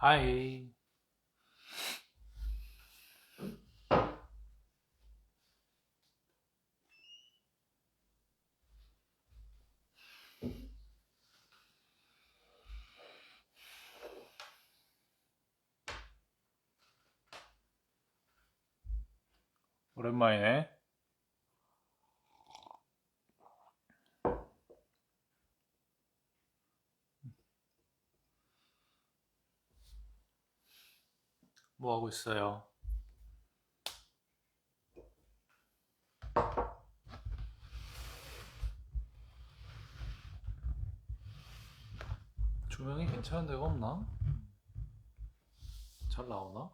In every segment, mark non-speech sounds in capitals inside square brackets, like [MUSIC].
하이. 오랜만이네. 뭐 하고 있어요? 조명이 괜찮은 데가 없나? 잘 나오나?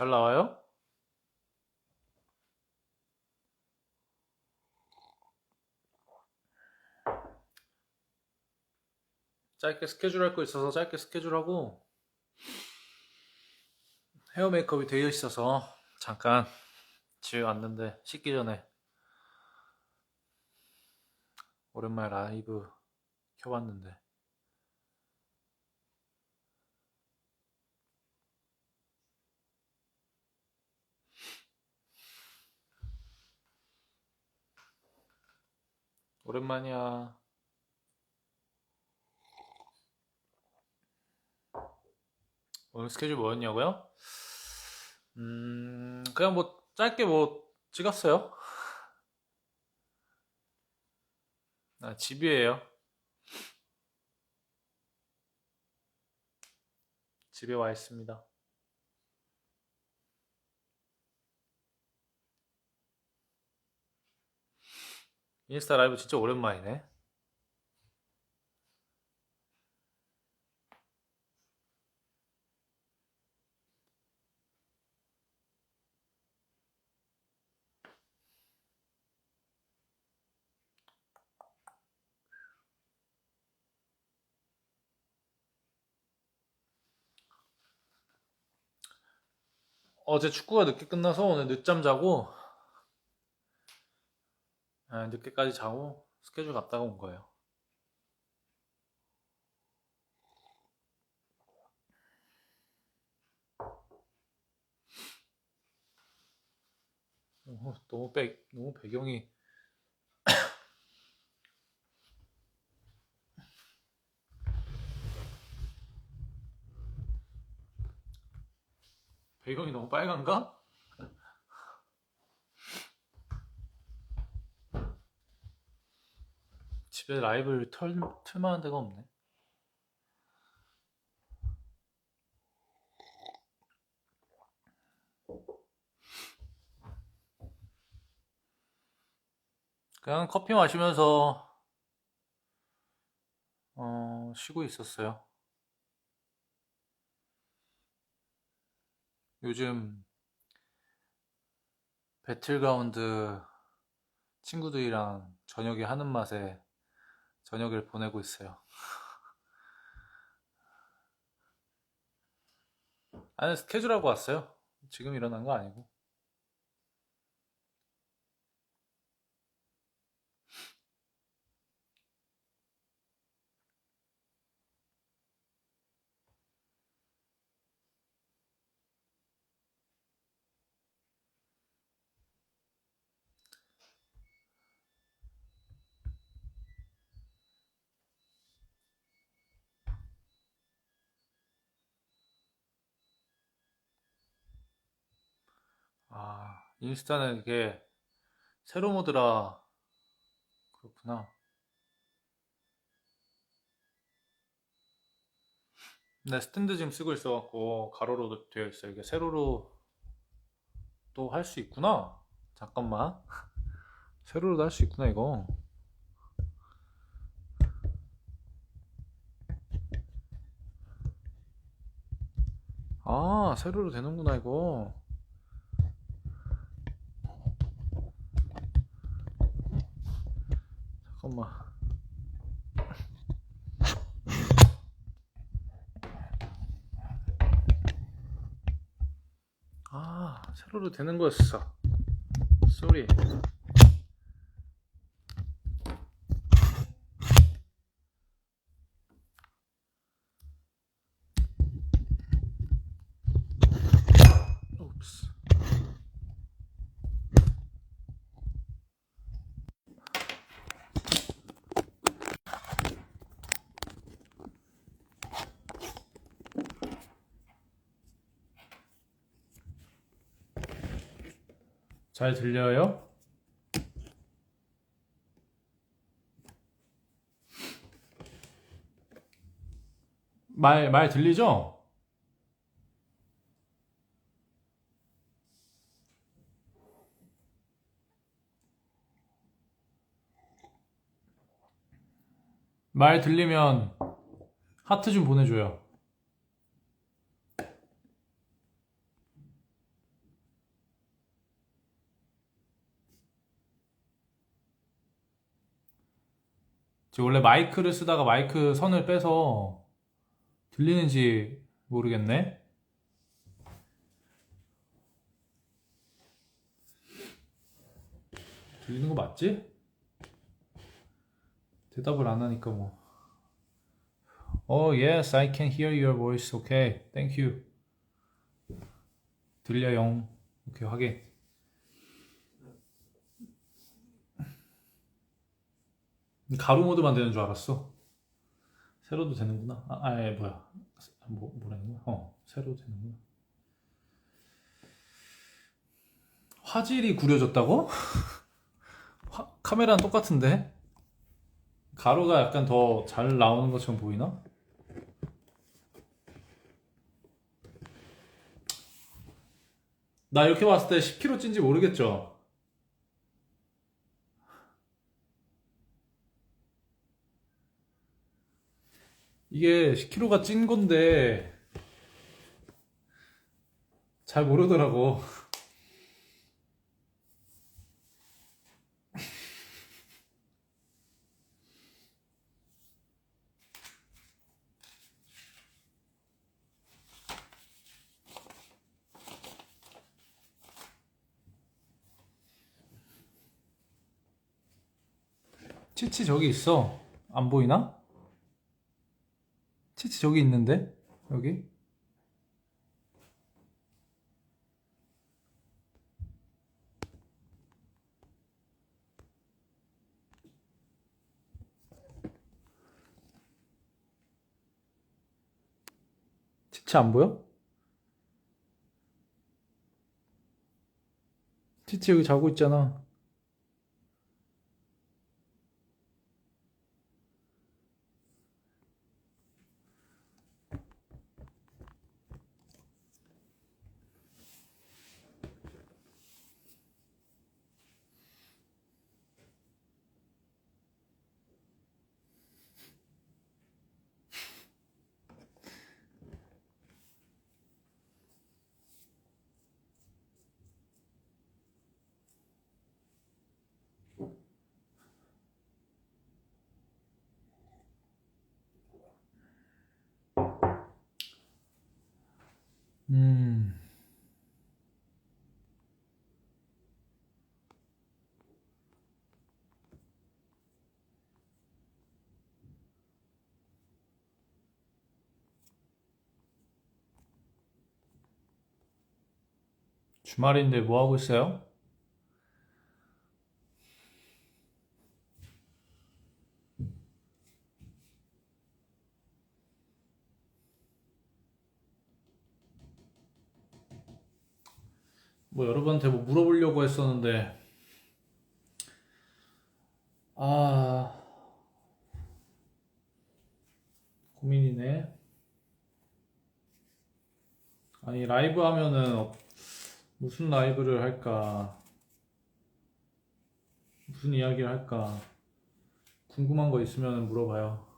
잘 나와요? 짧게 스케줄 할 거 있어서 짧게 스케줄하고 헤어 메이크업이 되어 있어서 잠깐 집에 왔는데 씻기 전에 오랜만에 라이브 켜봤는데 오랜만이야. 오늘 스케줄 뭐였냐고요? 음, 그냥 뭐 짧게 뭐 찍었어요. 아, 집이에요. 집에 와 있습니다. 인스타 라이브 진짜 오랜만이네. 어제 축구가 늦게 끝나서 오늘 늦잠 자고 아, 늦게까지 자고 스케줄 갔다가 온 거예요. 어, 너무 배, 너무 배경이 [COUGHS] 배경이 너무 빨간가? 집에 라이브를 털, 틀만한 데가 없네. 그냥 커피 마시면서 어, 쉬고 있었어요. 요즘 배틀그라운드 친구들이랑 저녁에 하는 맛에 저녁을 보내고 있어요. [LAUGHS] 아니, 스케줄하고 왔어요. 지금 일어난 거 아니고. 아, 인스타는 이게 세로 모드라 그렇구나. 네, 스탠드 지금 쓰고 있어갖고 가로로 되어 있어요. 이게 세로로 또 할 수 있구나. 잠깐만. [LAUGHS] 세로로도 할 수 있구나, 이거. 아, 세로로 되는구나, 이거. 잠깐만. 아, 세로로 되는 거였어. 쏘리. 잘 들려요? 말, 말 들리죠? 말 들리면 하트 좀 보내줘요. 지금 원래 마이크를 쓰다가 마이크 선을 빼서 들리는지 모르겠네. 들리는 거 맞지? 대답을 안 하니까 뭐. Oh yes, I can hear your voice. Okay, thank you. 들려요. 오케이 확인. 가로 모드만 되는 줄 알았어. 세로도 되는구나. 아, 아 예, 뭐야. 뭐, 뭐라는 거야? 어, 세로도 되는구나. 화질이 구려졌다고? [LAUGHS] 화- 카메라는 똑같은데? 가로가 약간 더 잘 나오는 것처럼 보이나? 나 이렇게 봤을 때 10kg 찐지 모르겠죠? 이게 10kg가 찐 건데 잘 모르더라고. 치치 저기 있어. 안 보이나? 치치 저기 있는데? 여기? 치치 안 보여? 치치 여기 자고 있잖아. 음. 주말인데 뭐 하고 있어요? 뭐 여러분한테 뭐 물어보려고 했었는데 아 고민이네. 아니 라이브 하면은 어- 무슨 라이브를 할까? 무슨 이야기를 할까? 궁금한 거 있으면 물어봐요.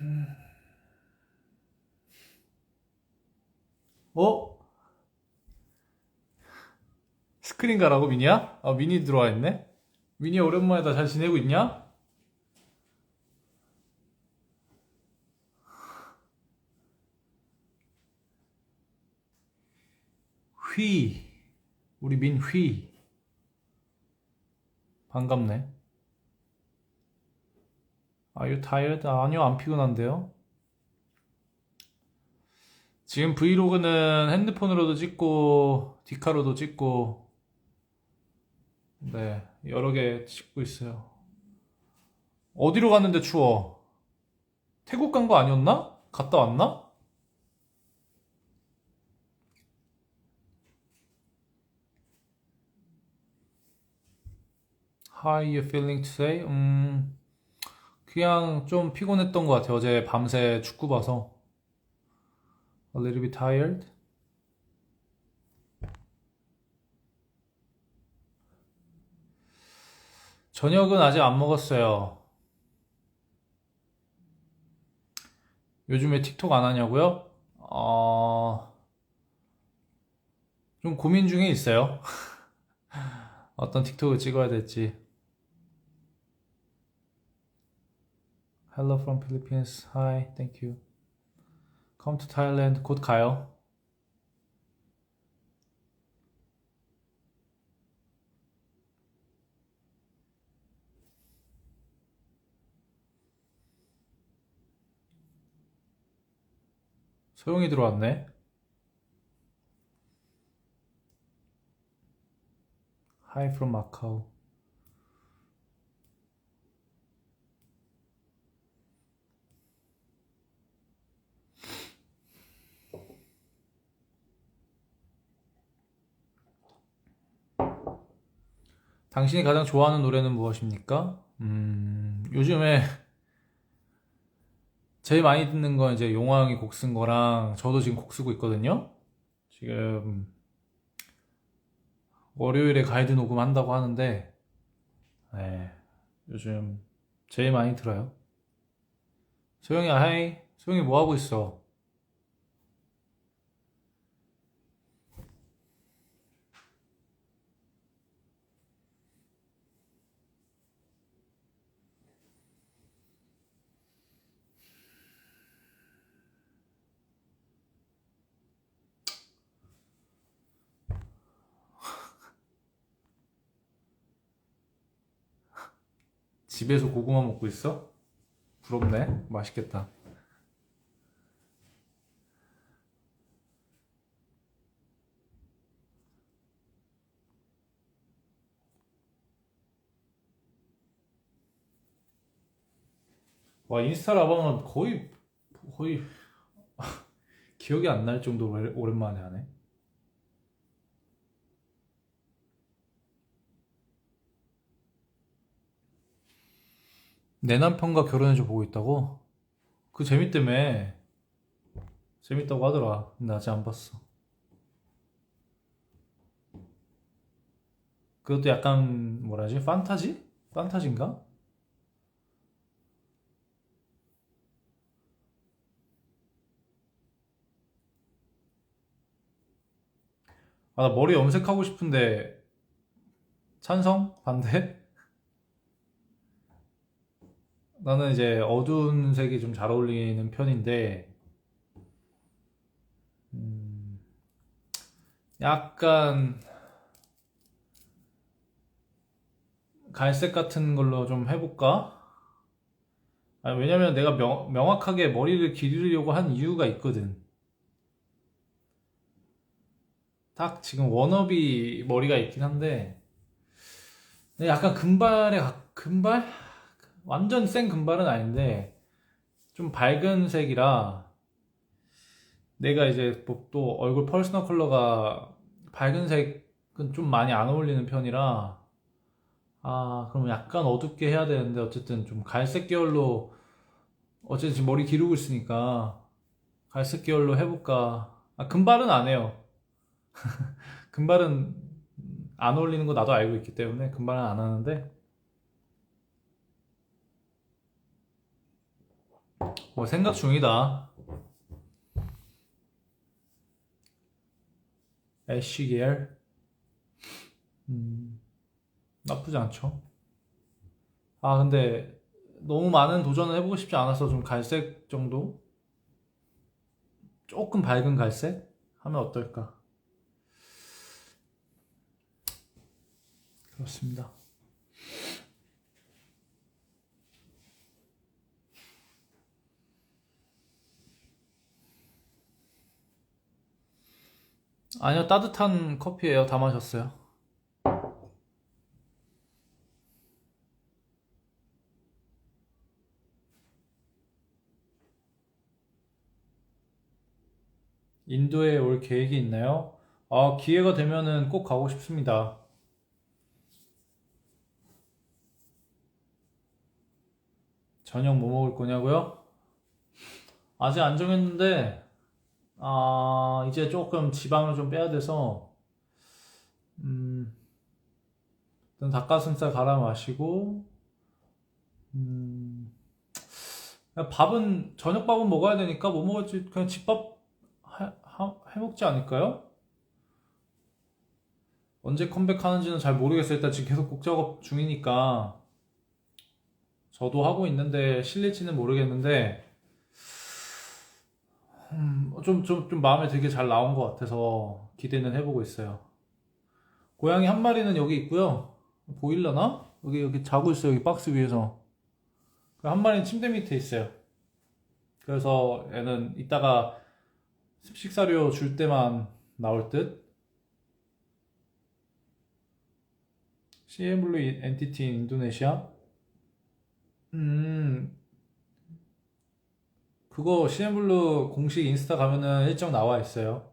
음. 어? 스크린 가라고 미니야? 아 미니 들어와 있네. 미니 오랜만이다. 잘 지내고 있냐? 휘 우리 민휘 반갑네. Are you tired? 아니요, 안 피곤한데요. 지금 브이로그는 핸드폰으로도 찍고, 디카로도 찍고, 네, 여러 개 찍고 있어요. 어디로 갔는데 추워? 태국 간 거 아니었나? 갔다 왔나? How are you feeling today? 음, 그냥 좀 피곤했던 것 같아요. 어제 밤새 축구 봐서. A little bit tired. 저녁은 아직 안 먹었어요. 요즘에 틱톡 안 하냐고요? 어, 좀 고민 중에 있어요. [LAUGHS] 어떤 틱톡을 찍어야 될지. Hello from Philippines. Hi, thank you. Come to Thailand. 곧 가요. 소영이 들어왔네. Hi from Macau. 당신이 가장 좋아하는 노래는 무엇입니까? 음, 요즘에 제일 많이 듣는 건 이제 용화 형이 곡 쓴 거랑 저도 지금 곡 쓰고 있거든요. 지금 월요일에 가이드 녹음한다고 하는데, 네, 요즘 제일 많이 들어요. 소영이 하이, 소영이 뭐 하고 있어? 집에서 고구마 먹고 있어? 부럽네. 맛있겠다. 와, 인스타 라방은 거의, 거의, [LAUGHS] 기억이 안 날 정도로 오랜만에 하네. 내 남편과 결혼해줘 보고 있다고? 그 재밌다며. 재밌다고 하더라. 근데 아직 안 봤어. 그것도 약간, 뭐라지? 판타지? 판타지인가? 아, 나 머리 염색하고 싶은데, 찬성? 반대? 나는 이제 어두운 색이 좀 잘 어울리는 편인데, 음, 약간 갈색 같은 걸로 좀 해볼까? 아니, 왜냐면 내가 명, 명확하게 머리를 기르려고 한 이유가 있거든. 딱 지금 워너비 머리가 있긴 한데, 약간 금발에, 가- 금발? 완전 센 금발은 아닌데, 좀 밝은 색이라, 내가 이제 뭐또 얼굴 퍼스널 컬러가 밝은 색은 좀 많이 안 어울리는 편이라, 아, 그럼 약간 어둡게 해야 되는데, 어쨌든 좀 갈색 계열로, 어쨌든 지금 머리 기르고 있으니까, 갈색 계열로 해볼까. 아, 금발은 안 해요. [LAUGHS] 금발은 안 어울리는 거 나도 알고 있기 때문에 금발은 안 하는데, 뭐 생각 중이다. 애쉬 계열. 음, 나쁘지 않죠. 아, 근데 너무 많은 도전을 해보고 싶지 않아서 좀 갈색 정도? 조금 밝은 갈색? 하면 어떨까? 그렇습니다. 아니요, 따뜻한 커피예요. 다 마셨어요. 인도에 올 계획이 있나요? 아, 기회가 되면은 꼭 가고 싶습니다. 저녁 뭐 먹을 거냐고요? 아직 안 정했는데, 아, 이제 조금 지방을 좀 빼야 돼서, 음, 닭가슴살 갈아 마시고, 음, 밥은, 저녁밥은 먹어야 되니까 뭐 먹을지 그냥 집밥 해, 하- 해먹지 않을까요? 언제 컴백하는지는 잘 모르겠어요. 일단 지금 계속 곡 작업 중이니까, 저도 하고 있는데 실릴지는 모르겠는데, 음, 좀, 좀, 좀 마음에 들게 잘 나온 것 같아서 기대는 해보고 있어요. 고양이 한 마리는 여기 있고요. 보일려나? 여기, 여기 자고 있어요. 여기 박스 위에서. 그한 마리는 침대 밑에 있어요. 그래서 얘는 이따가 식사료 줄 때만 나올 듯? CM블루 엔티티 인도네시아? 음, 그거 CM블루 공식 인스타 가면은 일정 나와 있어요.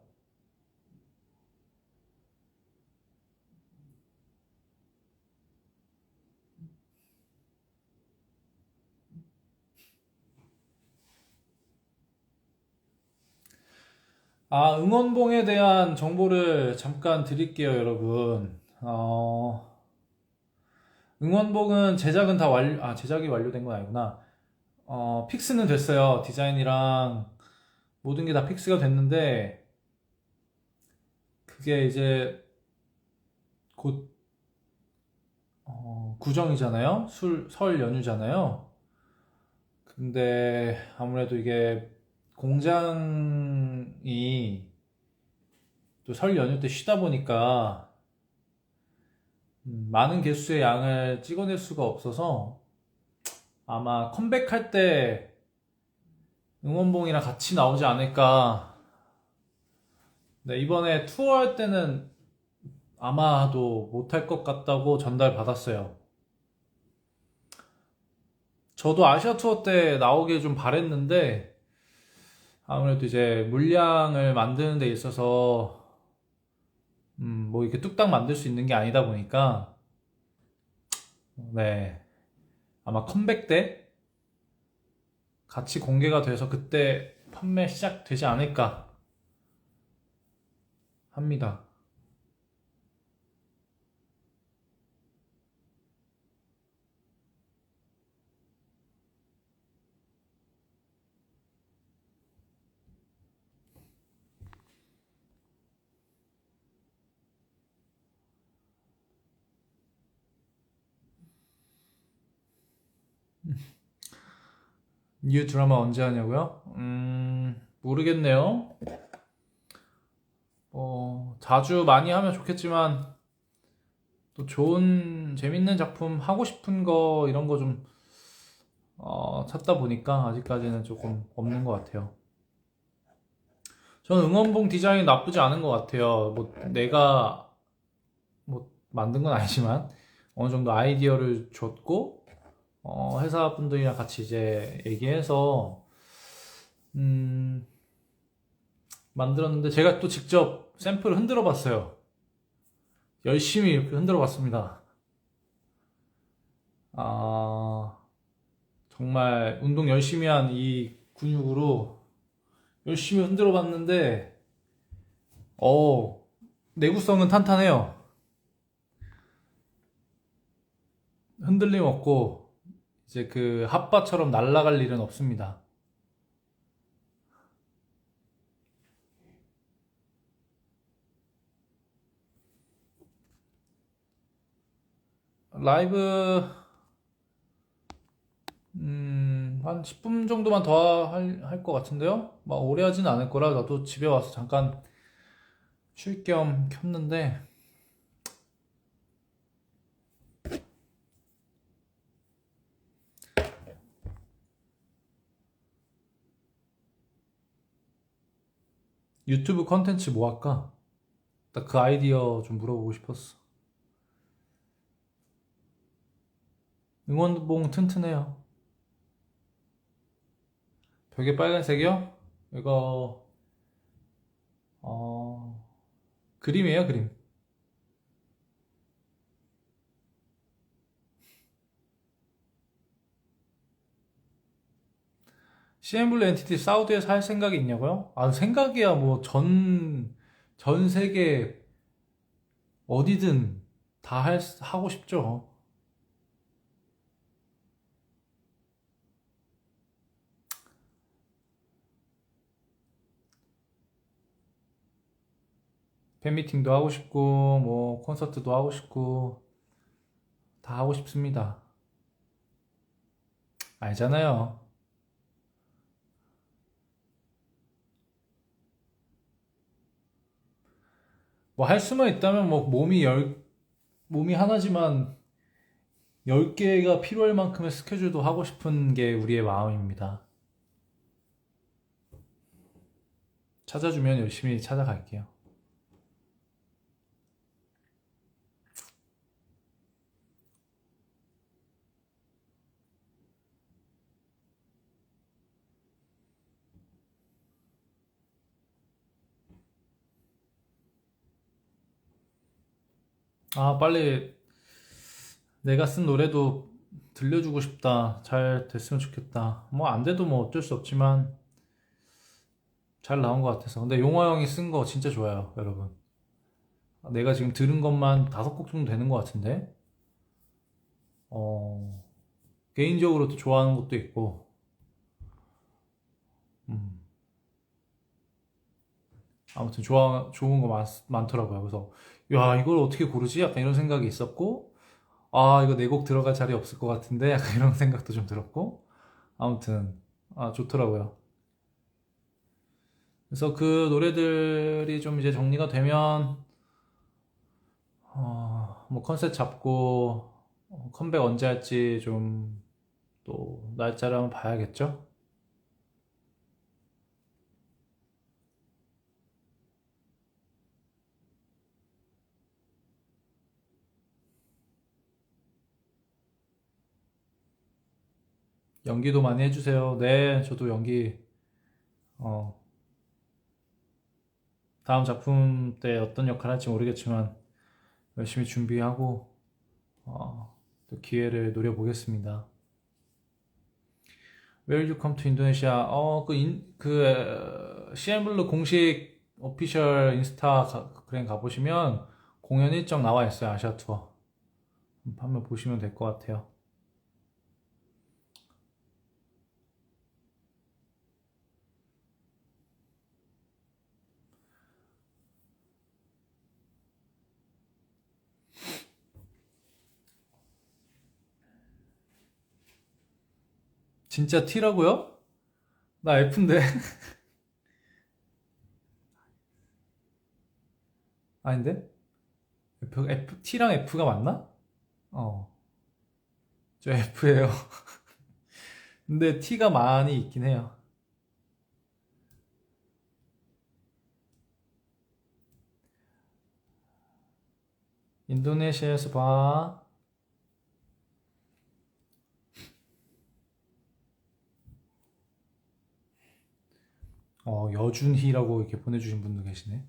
아, 응원봉에 대한 정보를 잠깐 드릴게요, 여러분. 어, 응원봉은 제작은 다 완료, 아, 제작이 완료된 건 아니구나. 어, 픽스는 됐어요. 디자인이랑 모든 게 다 픽스가 됐는데, 그게 이제 곧, 어, 구정이잖아요? 술, 설 연휴잖아요? 근데 아무래도 이게 공장이 또 설 연휴 때 쉬다 보니까 음, 많은 개수의 양을 찍어낼 수가 없어서 아마 컴백할 때 응원봉이랑 같이 나오지 않을까. 네, 이번에 투어할 때는 아마도 못할 것 같다고 전달 받았어요. 저도 아시아 투어 때 나오길 좀 바랬는데 아무래도 이제 물량을 만드는 데 있어서 음, 뭐 이렇게 뚝딱 만들 수 있는 게 아니다 보니까 네, 아마 컴백 때 같이 공개가 돼서 그때 판매 시작되지 않을까 합니다. 뉴 드라마 언제 하냐고요? 음, 모르겠네요. 어, 자주 많이 하면 좋겠지만 또 좋은 재밌는 작품 하고 싶은 거 이런 거 좀 어, 찾다 보니까 아직까지는 조금 없는 것 같아요. 저는 응원봉 디자인 나쁘지 않은 것 같아요. 뭐 내가 뭐 만든 건 아니지만 어느 정도 아이디어를 줬고 어, 회사 분들이랑 같이 이제 얘기해서 음, 만들었는데 제가 또 직접 샘플을 흔들어 봤어요. 열심히 이렇게 흔들어 봤습니다. 아, 정말 운동 열심히 한 이 근육으로 열심히 흔들어 봤는데, 어, 내구성은 탄탄해요. 흔들림 없고, 이제 그 핫바처럼 날아갈 일은 없습니다. 라이브 음, 한 10분 정도만 더 할 것 같은데요? 막 오래 하진 않을 거라 나도 집에 와서 잠깐 쉴 겸 켰는데 유튜브 컨텐츠 뭐 할까? 나그 아이디어 좀 물어보고 싶었어. 응원봉 튼튼해요. 벽에 빨간색이요? 이거 어 그림이에요, 그림. CN블루 엔티티 사우디에서 할 생각이 있냐고요? 아, 생각이야 뭐 전, 전 세계 어디든 다 할, 하고 싶죠. 팬미팅도 하고 싶고, 뭐, 콘서트도 하고 싶고, 다 하고 싶습니다. 알잖아요. 뭐 할 수만 있다면 뭐 몸이 열, 몸이 하나지만 10개가 필요할 만큼의 스케줄도 하고 싶은 게 우리의 마음입니다. 찾아주면 열심히 찾아갈게요. 아, 빨리 내가 쓴 노래도 들려주고 싶다. 잘 됐으면 좋겠다. 뭐 안 돼도 뭐 어쩔 수 없지만 잘 나온 것 같아서. 근데 용화 형이 쓴 거 진짜 좋아요, 여러분. 내가 지금 들은 것만 다섯 곡 정도 되는 것 같은데. 어, 개인적으로도 좋아하는 것도 있고. 음, 아무튼 좋아, 좋은 거 많, 많더라고요. 그래서, 야, 이걸 어떻게 고르지? 약간 이런 생각이 있었고, 아, 이거 내 곡 들어갈 자리 없을 것 같은데? 약간 이런 생각도 좀 들었고, 아무튼, 아, 좋더라고요. 그래서 그 노래들이 좀 이제 정리가 되면, 어, 뭐 컨셉 잡고, 어, 컴백 언제 할지 좀 또 날짜를 한번 봐야겠죠? 연기도 많이 해주세요. 네, 저도 연기, 어, 다음 작품 때 어떤 역할 할지 모르겠지만 열심히 준비하고, 어, 또 기회를 노려보겠습니다. Where you come to Indonesia? 어, 그, 인, 그, CN블루 공식 오피셜 인스타 가, 그냥 가보시면 공연 일정 나와 있어요. 아시아 투어. 한번 보시면 될 것 같아요. 진짜 T라고요? 나 F인데. [LAUGHS] 아닌데? F, F, T랑 F가 맞나? 어. 저 F예요. [LAUGHS] 근데 T가 많이 있긴 해요. 인도네시아에서 봐. 어, 여준희라고 이렇게 보내주신 분도 계시네.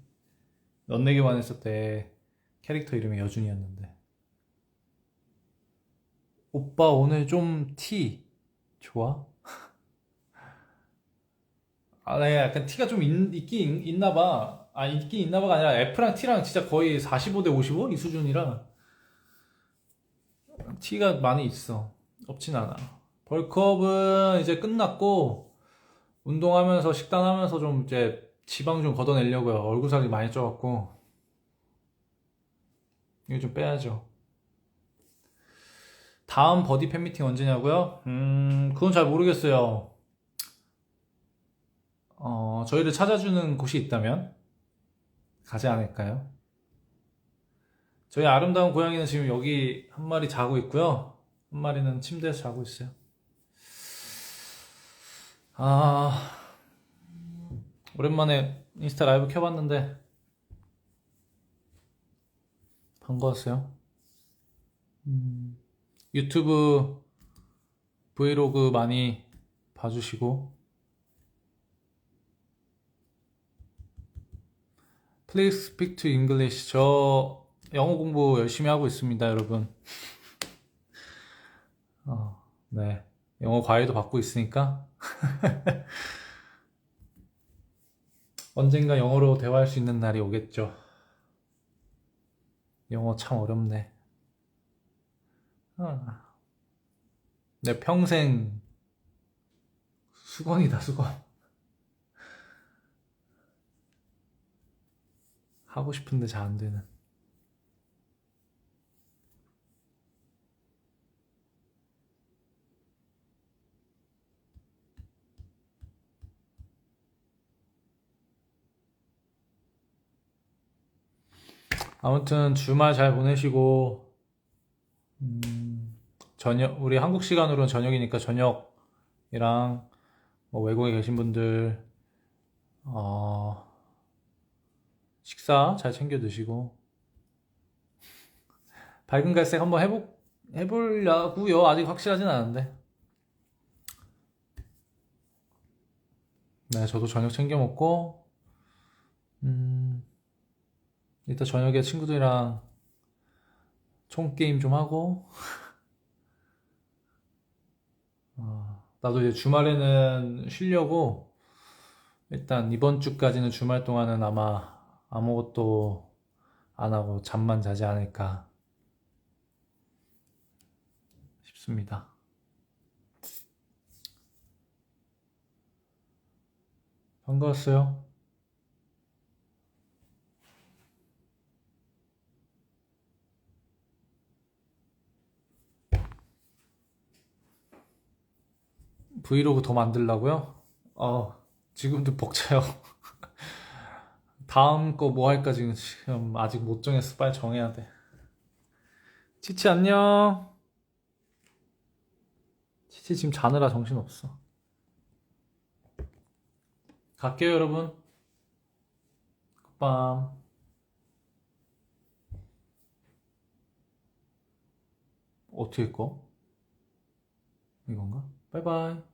넌내게만 했을 때 캐릭터 이름이 여준이었는데. 오빠 오늘 좀 티 좋아? [LAUGHS] 아, 네, 약간 티가 좀 있, 긴 있나 봐. 아, 있긴 있나 봐가 아니라 F랑 T랑 진짜 거의 45대 55? 이 수준이라 티가 많이 있어. 없진 않아. 벌크업은 이제 끝났고, 운동하면서 식단하면서 좀 이제 지방 좀 걷어내려고요. 얼굴 살이 많이 쪄갖고 이거 좀 빼야죠. 다음 버디 팬미팅 언제냐고요? 음, 그건 잘 모르겠어요. 어, 저희를 찾아주는 곳이 있다면 가지 않을까요? 저희 아름다운 고양이는 지금 여기 한 마리 자고 있고요. 한 마리는 침대에서 자고 있어요. 아, 오랜만에 인스타 라이브 켜봤는데 반가웠어요. 음, 유튜브 브이로그 많이 봐주시고 Please English. 저 영어 공부 열심히 하고 있습니다, 여러분. 어, 네. 영어 과외도 받고 있으니까. [LAUGHS] 언젠가 영어로 대화할 수 있는 날이 오겠죠. 영어 참 어렵네. 아. 내 평생 수건이다, 수건. 하고 싶은데 잘 안 되는. 아무튼 주말 잘 보내시고, 음, 저녁, 우리 한국 시간으로는 저녁이니까 저녁이랑 뭐 외국에 계신 분들, 어, 식사 잘 챙겨 드시고, 밝은 갈색 한번 해보, 해보려고요. 아직 확실하진 않은데. 네, 저도 저녁 챙겨 먹고, 음, 이따 저녁에 친구들이랑 총 게임 좀 하고, [LAUGHS] 어, 나도 이제 주말에는 쉬려고, 일단 이번 주까지는 주말 동안은 아마 아무것도 안 하고 잠만 자지 않을까 싶습니다. 반가웠어요. 브이로그 더 만들라고요? 어, 지금도 벅차요. [LAUGHS] 다음 거 뭐 할까 지금, 지금 아직 못 정했어. 빨리 정해야 돼. 치치 안녕. 치치 지금 자느라 정신 없어. 갈게요 여러분. 굿밤. 어떻게 꺼? 이건가? 바이바이.